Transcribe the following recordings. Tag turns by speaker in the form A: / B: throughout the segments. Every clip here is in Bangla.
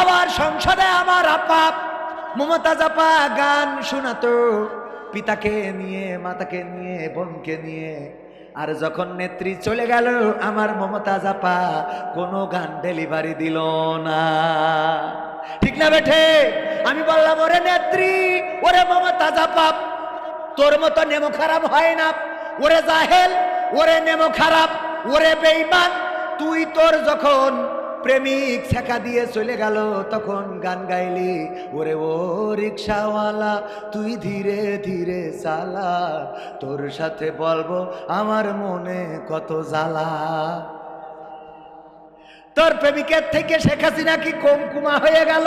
A: আবার সংসদে আমার আপা মমতাজ আপা গান শোনাতো। পিতাকে নিয়ে, মাতাকে নিয়ে, বোনকে নিয়ে। আর যখন নেত্রী চলে গেল, আমার মমতাজ আপা কোনো গান ডেলিভারি দিল না। ঠিক না বেঠে? আমি বললাম, ওরে নেত্রী, ওরে মমতাজ আপা তোর মতো নেমো খারাপ হয় না। ওরে জাহেল, ওরে নেমো খারাপ, ওরে বেইমান তুই তোর যখন প্রেমিক ছেকা দিয়ে চলে গেল, তখন গান গাইলি, ওরে ও রিক্সাওয়ালা, তুই ধীরে ধীরে চালা, তোর সাথে বলব আমার মনে কত জ্বালা। তোর প্রেমিকের থেকে শেখ হাসিনা কি কম হয়ে গেল?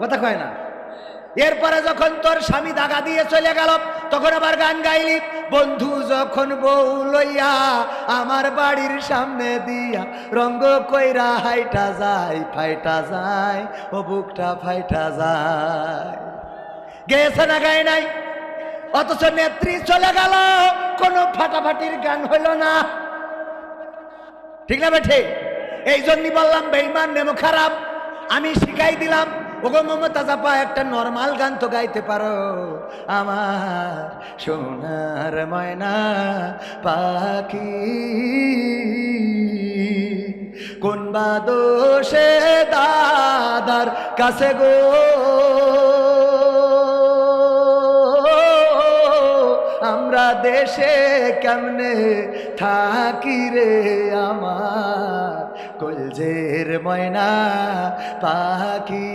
A: কথা কয় না। এরপরে যখন তোর স্বামী দাগা দিয়ে চলে গেল, তখন আবার গান গাইলি, বন্ধু, যখন বউ লইয়া আমার বাড়ির সামনে দিয়া রঙ্গ কইরা হাইটা যায়, ফাইটা যায়, ও বুকটা ফাইটা যায়। গেছে না গায় নাই? অথচ নেত্রী চলে গেল, কোনো ফাটাফাটির গান হইল না। ঠিক না বেঠে? এই জন্যই বললাম, বেইমান, নেমো খারাপ। আমি শিখাই দিলাম ওগো মমতা জাপা একটা নর্মাল গান তো গাইতে পারো। আমার সোনার ময়না পাখি, কোন বা দোষে দাদার কাছে গো? আমরা দেশে কেমনে থাকি রে আমার? কলজের ময়না পাখি।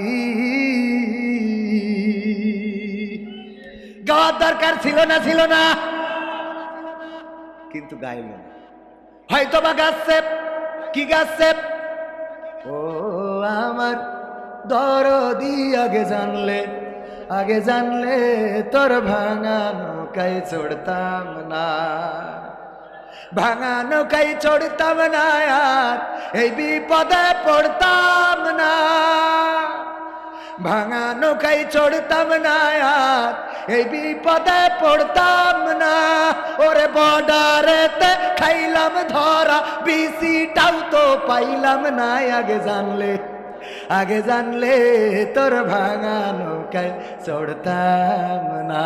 A: গাওয়ার দরকার ছিল না ছিল না। কিন্তু গাইল। হয়তো বা গাছে কি গাছে ও আমার দরদি, আগে জানলে আগে জানলে তোর ভাঙা নৌকায় চড়তাম না। ভাঙা নৌকায় চড়তাম না আর, এই বিপদে পড়তাম না। ভাঙা নৌকায় চড়তাম না আর, এই বিপদে পড়তাম না। ওরে বর্ডারেতে খাইলাম ধরা, বিসিটাও তো পাইলাম না। আগে জানলে আগে জানলে তোর ভাঙা নৌকায় চড়তাম না।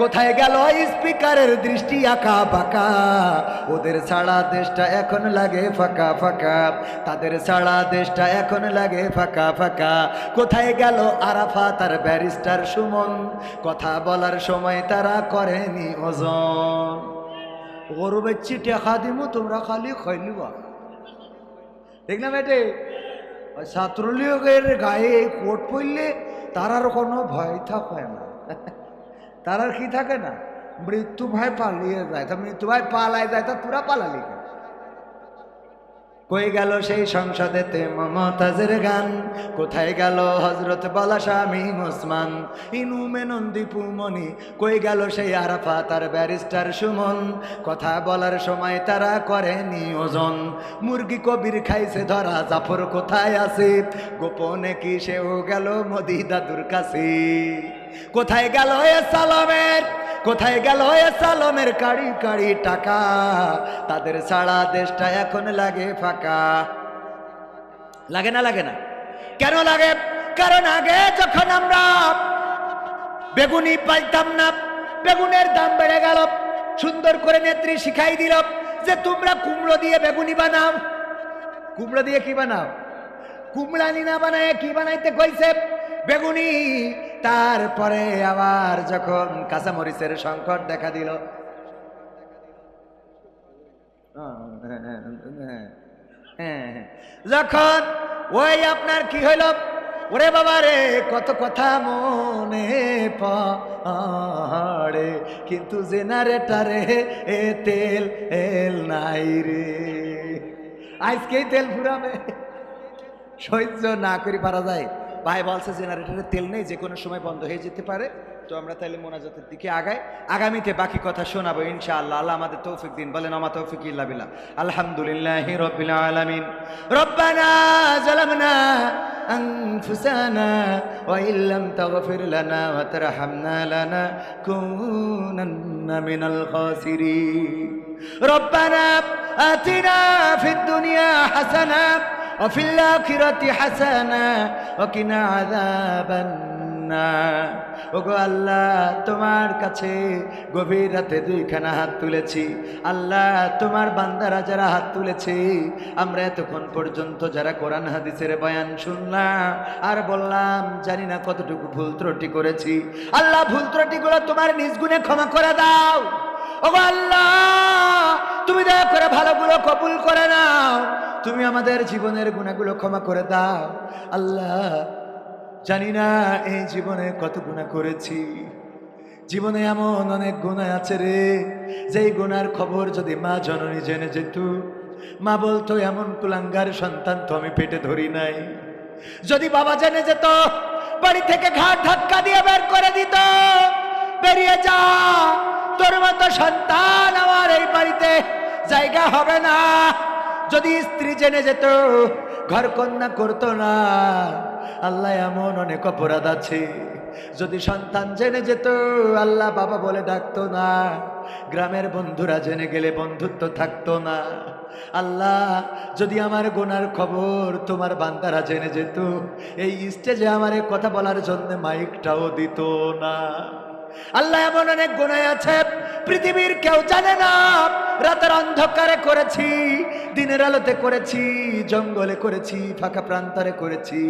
A: কোথায় গেল স্পিকারের দৃষ্টি আঁকা বাঁকা? ওদের ছাড়া দেশটা এখন লাগে ফাঁকা ফাঁকা। তাদের ছাড়া দেশটা এখন লাগে ফাঁকা ফাঁকা। কোথায় গেল আরাফা তার ব্যারিস্টার সুমন? কথা বলার সময় তারা করেনি ওজন। গরু চিঠি টেকা দিমু তোমরা খালি খাইলিবা ঠিক না বেটে? ছাত্রলীগের গায়ে কোট পড়লে তার আর কোনো ভয় থাকে না। তার আর কি থাকে না? মৃত্যু ভয় পালিয়ে যায়। তা মৃত্যু ভয় পালায় যায়, তা তোরা পালালি? কই গেল সেই সংসদেতে মমতাজের গান? কোথায় গেল হজরত বলা স্বামী মুসমান? ইনু মেনন্দি পুমনি কই গেল সেই আরাফা তার ব্যারিস্টার সুমন? কথা বলার সময় তারা করেনি ওজন। মুরগি কবির খাইছে ধরা, জাফর কোথায় আছে? গোপনে কি সেও গেল মোদি দাদুর কাছে? কোথায় গেল এ সালামের? কোথায় গেল এ সালমের কাড়ি কাড়ি টাকা? তাদের সারা দেশটা এখন লাগে ফাঁকা। লাগে না লাগে না? কেন লাগে? কারণ আগে যখন আমরা বেগুনি পাইতাম না, বেগুনের দাম বেড়ে গেল। সুন্দর করে নেত্রী শিখাই দিল যে তোমরা কুমড়ো দিয়ে বেগুনি বানাও। কুমড়ো দিয়ে কি বানাও? কুমড়ানি না বানায় কি বানাইতে কইছে? বেগুনি তারপরে আবার যখন কাঁচামরিচের সংকট দেখা দিল। যখন ওই আপনার কি হইল? ওরে বাবা রে, কত কথা মনে পড়ে, কিন্তু জেনারেটারে এ তেল, এল নাই রে। আজকেই তেল ফুরাবে। সহ্য না করে, পারা যায়। ভাই বলছে জেনারেটরে তেল নেই যে কোনো সময় বন্ধ হয়ে যেতে পারে তো আমরা তাহলে মোনাজাতের দিকে আগাই আগামীতে বাকি কথা শোনাবো ইনশাআল্লাহ আল্লাহ আমাদের তৌফিক দিন বলেন আমা তৌফিক ইল্লা বিল্লাহ আলহামদুলিল্লাহ রব্বিল আলামিন রব্বানা জালামনা أنفسنا وإن لم تغفر لنا وترحمنا لنكونن من الخاسرين ربنا آتنا في الدنيا حسنة وفي الآخرة حسنة وقنا عذاب النار ওগো আল্লাহ তোমার কাছে গভীর রাতে দুইখানা হাত তুলেছি আল্লাহ তোমার বান্দারা যারা হাত তুলেছে আমরা এতক্ষণ পর্যন্ত যারা কোরআন হাদিসের বয়ান শুনলাম আর বললাম জানি না কতটুকু ভুল ত্রুটি করেছি আল্লাহ ভুল ত্রুটিগুলো তোমার নিজ গুণে ক্ষমা করে দাও ওগো আল্লাহ তুমি দয়া করে ভালোগুলো কবুল করে নাও তুমি আমাদের জীবনের গুণাগুলো ক্ষমা করে দাও। আল্লাহ, জানি না এই জীবনে কত গুণা করেছি। জীবনে এমন অনেক গুণা আছে রে, যেই গুণার খবর যদি মা জননী জেনে যেত, মা বলতো, এমন কুলাঙ্গার সন্তান তো আমি পেটে ধরি নাই। যদি বাবা জেনে যেত, বাড়ি থেকে ঘাট ধাক্কা দিয়ে বের করে দিত, বেরিয়ে যা, তোর মতো সন্তান আমার এই বাড়িতে জায়গা হবে না। যদি স্ত্রী জেনে যেত, ঘর কন্যা করতো না। আল্লাহ এমন অনেক অপরাধ আছে। যদি সন্তান জেনে যেত, আল্লাহ বাবা বলে ডাকতো না। গ্রামের বন্ধুরা জেনে গেলে বন্ধুত্ব থাকতো না। আল্লাহ, যদি আমার গোনার খবর তোমার বান্দারা জেনে যেত, এই স্টেজে আমার কথা বলার জন্য মাইকটাও দিত না। আল্লাহ এমন অনেক গোনায় আছে, পৃথিবীর কেউ জানে না। রাতের অন্ধকারে করেছি, দিনের আলোতে করেছি, জঙ্গলে করেছি, ফাঁকা প্রান্তরে করেছি।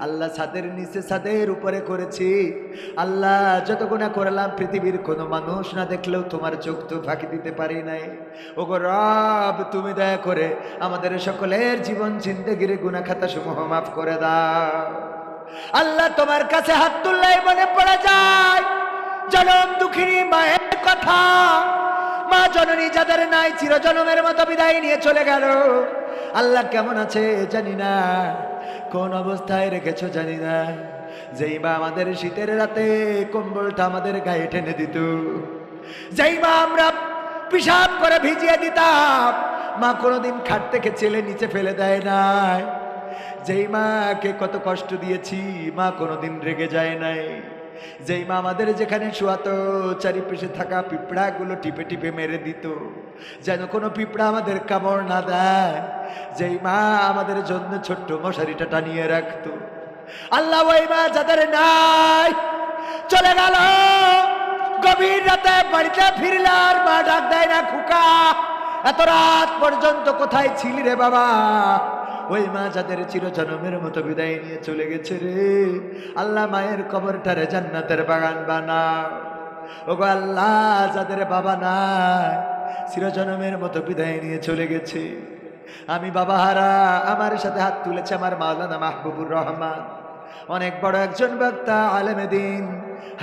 A: আল্লাহ ছাদের নিচে, ছাদের উপরে করেছি। আল্লাহ যত গুণা করলাম, পৃথিবীর কোনো মানুষ না দেখলেও তোমার চোখ তো ফাঁকি দিতে পারি নাই। ওগো রব, তুমি দয়া করে আমাদের সকলের জীবন, জিন্দগির গুণা খাতা সমূহ মাফ করে দাও। আল্লাহ তোমার কাছে হাত তুললেই মনে পড়ে যায়। জনম দুঃখিনী মায়ের কথা। মা জননী যাদের নাই, চিরজনমের মতো বিদায় নিয়ে চলে গেল। আল্লাহ কেমন আছে জানি না, কোন অবস্থায় রেখেছো জানি না। যেই মা আমাদের শীতের রাতে কম্বলটা আমাদের গায়ে টেনে দিত। যেই মা আমরা পিসাব করে ভিজিয়ে দিতাম, মা কোনোদিন খাট থেকে ছেলে নিচে ফেলে দেয় নাই। যেই মাকে কত কষ্ট দিয়েছি, মা কোনোদিন রেগে যায় নাই। যেই মা আমাদের যেখানে শোয়াতো, চারিপাশে থাকা পিঁপড়াগুলো টিপে টিপে মেরে দিত। যেন কোনো পিঁপড়া আমাদের কামড় না দেয়। যেই মা আমাদের জন্য ছোট্ট মশারিটা টানিয়ে রাখতো। আল্লাহ ওই মা যাদের নাই, চলে গেল। গভীর রাতে বাড়িতে ফিরলে আর মা ডাক দেয় না, খুকা, এত রাত পর্যন্ত কোথায় ছিলি রে বাবা? ওই মা যাদের চিরজনমের মতো বিদায় নিয়ে চলে গেছে রে। আল্লাহ মায়ের কবরটারে জান্নাতের বাগান বানা ওগো আল্লাহ, যাদের বাবা নাই, চিরজনমের মতো বিদায় নিয়ে চলে গেছে। আমি বাবা হারা, আমার সাথে হাত তুলেছে আমার মাওলানা মাহবুবুর রহমান। অনেক বড় একজন বক্তা আলেমেদিন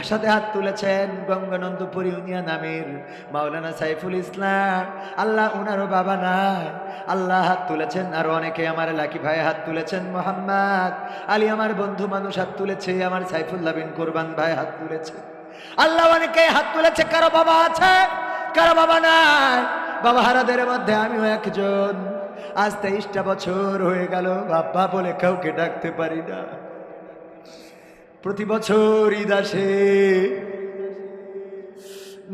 A: সাথে হাত তুলেছেন গঙ্গানন্দপুর ইউনিয়ন নামের মাওলানা সাইফুল ইসলাম। আল্লাহ উনারও বাবা নাই। আল্লাহ হাত তুলেছেন আরও অনেকে, আমার লাকি ভাই হাত তুলেছেন মোহাম্মদ। আলী আমার বন্ধু মানুষ হাত তুলেছে, আমার সাইফুল্লাহ বিন কোরবান ভাই হাত তুলেছে। আল্লাহ অনেকে হাত তুলেছে, কারও বাবা আছে, কারও বাবা নাই। বাবা হারাদের মধ্যে আমিও একজন। আজ তেইশটা বছর হয়ে গেল, বাবা বলে কাউকে ডাকতে পারি না। প্রতি বছর ঈদ আসে।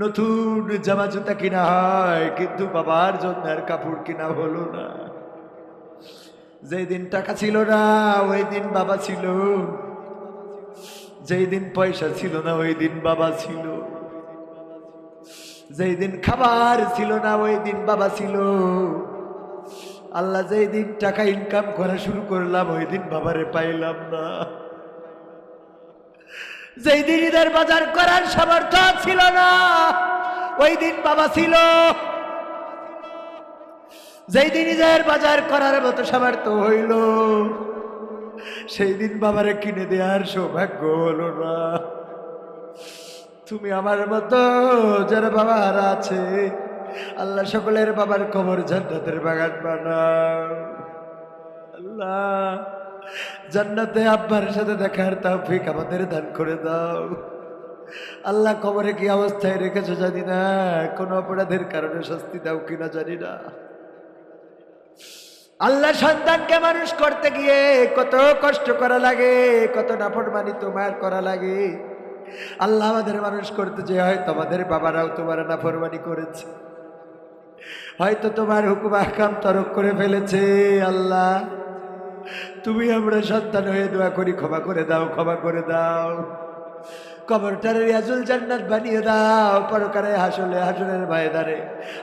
A: নতুন জামা জুতা কিনা হয়, কিন্তু বাবার জন্য আর কাপড় কিনা হলো না। যেই দিন টাকা ছিল না, ওই দিন বাবা ছিল। যেই দিন পয়সা ছিল না, ওই দিন বাবা ছিল। যেই দিন খাবার ছিল না, ওই দিন বাবা ছিল। আল্লাহ যেই দিন টাকা ইনকাম করা শুরু করলাম, ওই দিন বাবারে পাইলাম না। যেই দিন ঈদের বাজার করার সামর্থ্য ছিল না, ওই দিন বাবা ছিল। যেই দিন ঈদের বাজার করার মতো সামর্থ্য হইল, সেই দিন বাবারে কিনে দেওয়ার সৌভাগ্য হলো না। তুমি আমার মতো যারা বাবা হারা আছে, আল্লাহ সকলের বাবার কবর জান্নাতের বাগান বানাও। আল্লাহ। জান্নাতে আব্বার সাথে দেখার তৌফিক আমাদের দান করে দাও। আল্লাহ কবরে কি অবস্থায় রেখেছো জানি না, কোন অপরাধের কারণে শাস্তি দাও কিনা জানি না। আল্লাহ সন্তানকে মানুষ করতে গিয়ে কত কষ্ট করা লাগে, কত নাফরমানি তোমার করা লাগে। আল্লাহ আমাদের মানুষ করতে যে হয় তোমাদের বাবারাও তোমার নাফরমানি করেছে। হয়তো তোমার হুকুম আহকাম তরক করে ফেলেছে আল্লাহ। তুমি আমরা সন্তান হয়ে দোয়া করি, ক্ষমা করে দাও, ক্ষমা করে দাও। কবরটারে রিয়াজুল জান্নাত বানিয়ে দাও, পরকারে হাসলে হাসলের ময়দানে।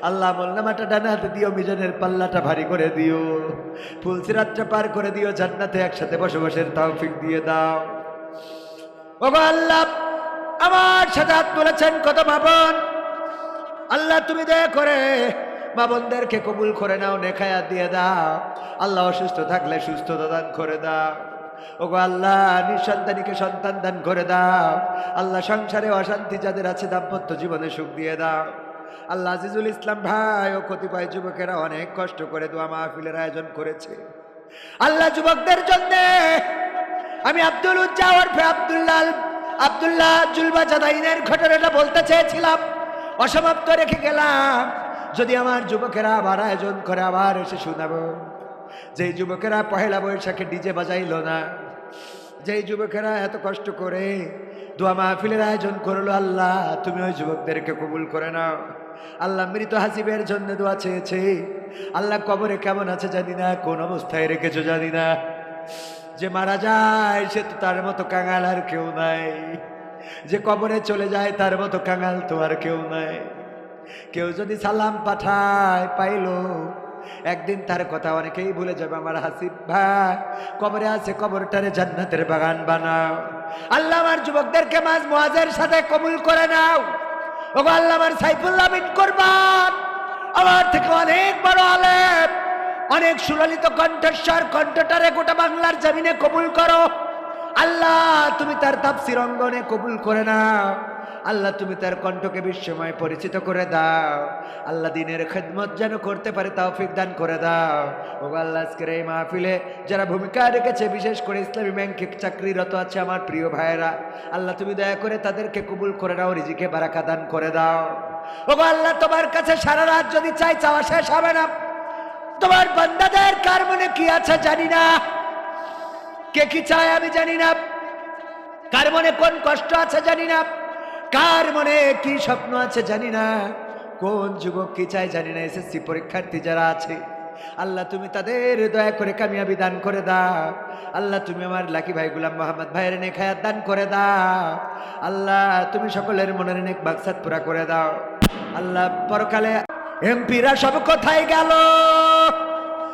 A: আল্লাহ মোল্লামাটা ডানা হাতে দিও, মিজানের পাল্লাটা ভারী করে দিও। ফুলসিরাতটা পার করে দিও, জান্নাতে একসাথে বসবাসের তৌফিক দিয়ে দাও। আল্লাহ, আমার সাথে হাত তুলেছেন কত ভাবন আল্লাহ তুমি দয়া করে মা বোনদেরকে কবুল করে নাও, নেখায়া দিয়ে দাও। আল্লাহ অসুস্থ থাকলে সুস্থতা দান করে দাও। ওগো আল্লাহ, নিঃসন্তানীকে সন্তান দান করে দাও। আল্লাহ, সংসারে অশান্তি যাদের আছে দাম্পত্য জীবনে সুখ দিয়ে দাও। আল্লাহ আজিজুল ইসলাম ভাই, ও কতিপয় যুবকেরা অনেক কষ্ট করে দোয়া মাহফিলের আয়োজন করেছে। আল্লাহ, যুবকদের জন্য আমি আব্দুল উজ্জা ওরফে আব্দুল্লাহ আব্দুল্লাহ জুলবা জাদাইনের ঘটনাটা বলতে চেয়েছিলাম। অসমাপ্ত রেখে গেলাম। যদি আমার যুবকেরা আবার আয়োজন করে, আবার এসে শোনাবো যেই যুবকেরা পহেলা বৈশাখে ডিজে বাজাইলো না যে যুবকেরা এত কষ্ট করে দোয়া মাহফিলের আয়োজন করল, আল্লাহ, তুমি ওই যুবকদেরকে কবুল করে নাও। আল্লাহ মৃত হাসিবের জন্য দোয়া চেয়েছে। আল্লাহ কবরে কেমন আছে জানি না, কোন অবস্থায় রেখেছো জানি না। যে মারা যায়, সে তো তার মতো কাঙাল আর কেউ নাই। যে কবরে চলে যায়, তার মতো কাঙাল তো আর কেউ নাই। কেউ যদি সালাম পাঠায়, পাইলো। একদিন তার কথা অনেকেই ভুলে যাবে, আমার হাসিব ভাই। কবরে আছে, কবরটারে জান্নাতের বাগান বানাও। আল্লাহ আমার যুবকদেরকে মাঝ মোয়াজের সাথে কবুল করে নাও। ওগো আল্লাহ আমার সাইফুল্লাহ বিন করবান, আমার থেকে অনেক বড় আলেম। অনেক সুললিত কণ্ঠস্বর, কণ্ঠটারে গোটা বাংলার জমিনে কবুল করো। আল্লাহ, তুমি তার তাপসির অঙ্গনে কবুল করে নাও। আল্লাহ তুমি তার কণ্ঠকে বিশ্বময় পরিচিত করে দাও। আল্লাহ দিনের খেদমত যেন করতে পারে, তৌফিক দান করে দাও। ও আল্লাহ, আজকের এই মাহফিলে যারা ভূমিকা রেখেছে, বিশেষ করে ইসলামী ব্যাংকে চাকরিরত আছে আমার প্রিয় ভাইয়েরা, আল্লাহ তুমি দয়া করে তাদেরকে কবুল করে দাও রিজিকে বারাকা দান করে দাও। ও আল্লাহ, তোমার কাছে সারা রাত যদি চাই, চাওয়া শেষ হবে না। তোমার বান্দাদের কার মনে কি আছে জানি না। কে কি চায় আমি জানি না। কার মনে কোন কষ্ট আছে জানি না। কার মনে কি স্বপ্ন আছে জানি না। কোন যুবক কি চায় জানি না, এসএসসি পরীক্ষার্থী যারা আছে। আল্লাহ তুমি তাদের দয়া করে কামিয়াবি দান করে দাও। আল্লাহ তুমি আমার লাকি ভাই গুলাম মোহাম্মদ ভাইয়ের নেখায়াত দান করে দাও। আল্লাহ তুমি সকলের মনের নেক বাকসাত পুরা করে দাও। আল্লাহ পরকালে এমপিরা সব কোথায় গেল?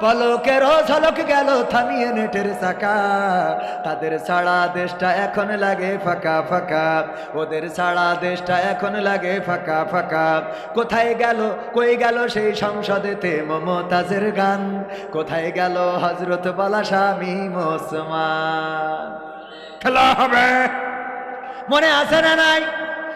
A: পলকের ঝলক গেল থামিয়ে নেটের চাকা। তাদের সারা দেশটা এখন লাগে ফাঁকা ফাঁকা। ওদের সারা দেশটা এখন লাগে ফাঁকা ফাঁকা। কোথায় গেল কই গেল সেই সংসদেতে মমতাজের গান? কোথায় গেল হজরত বলা স্বামী মোসমান? খেলা হবে। মনে আছে না নাই?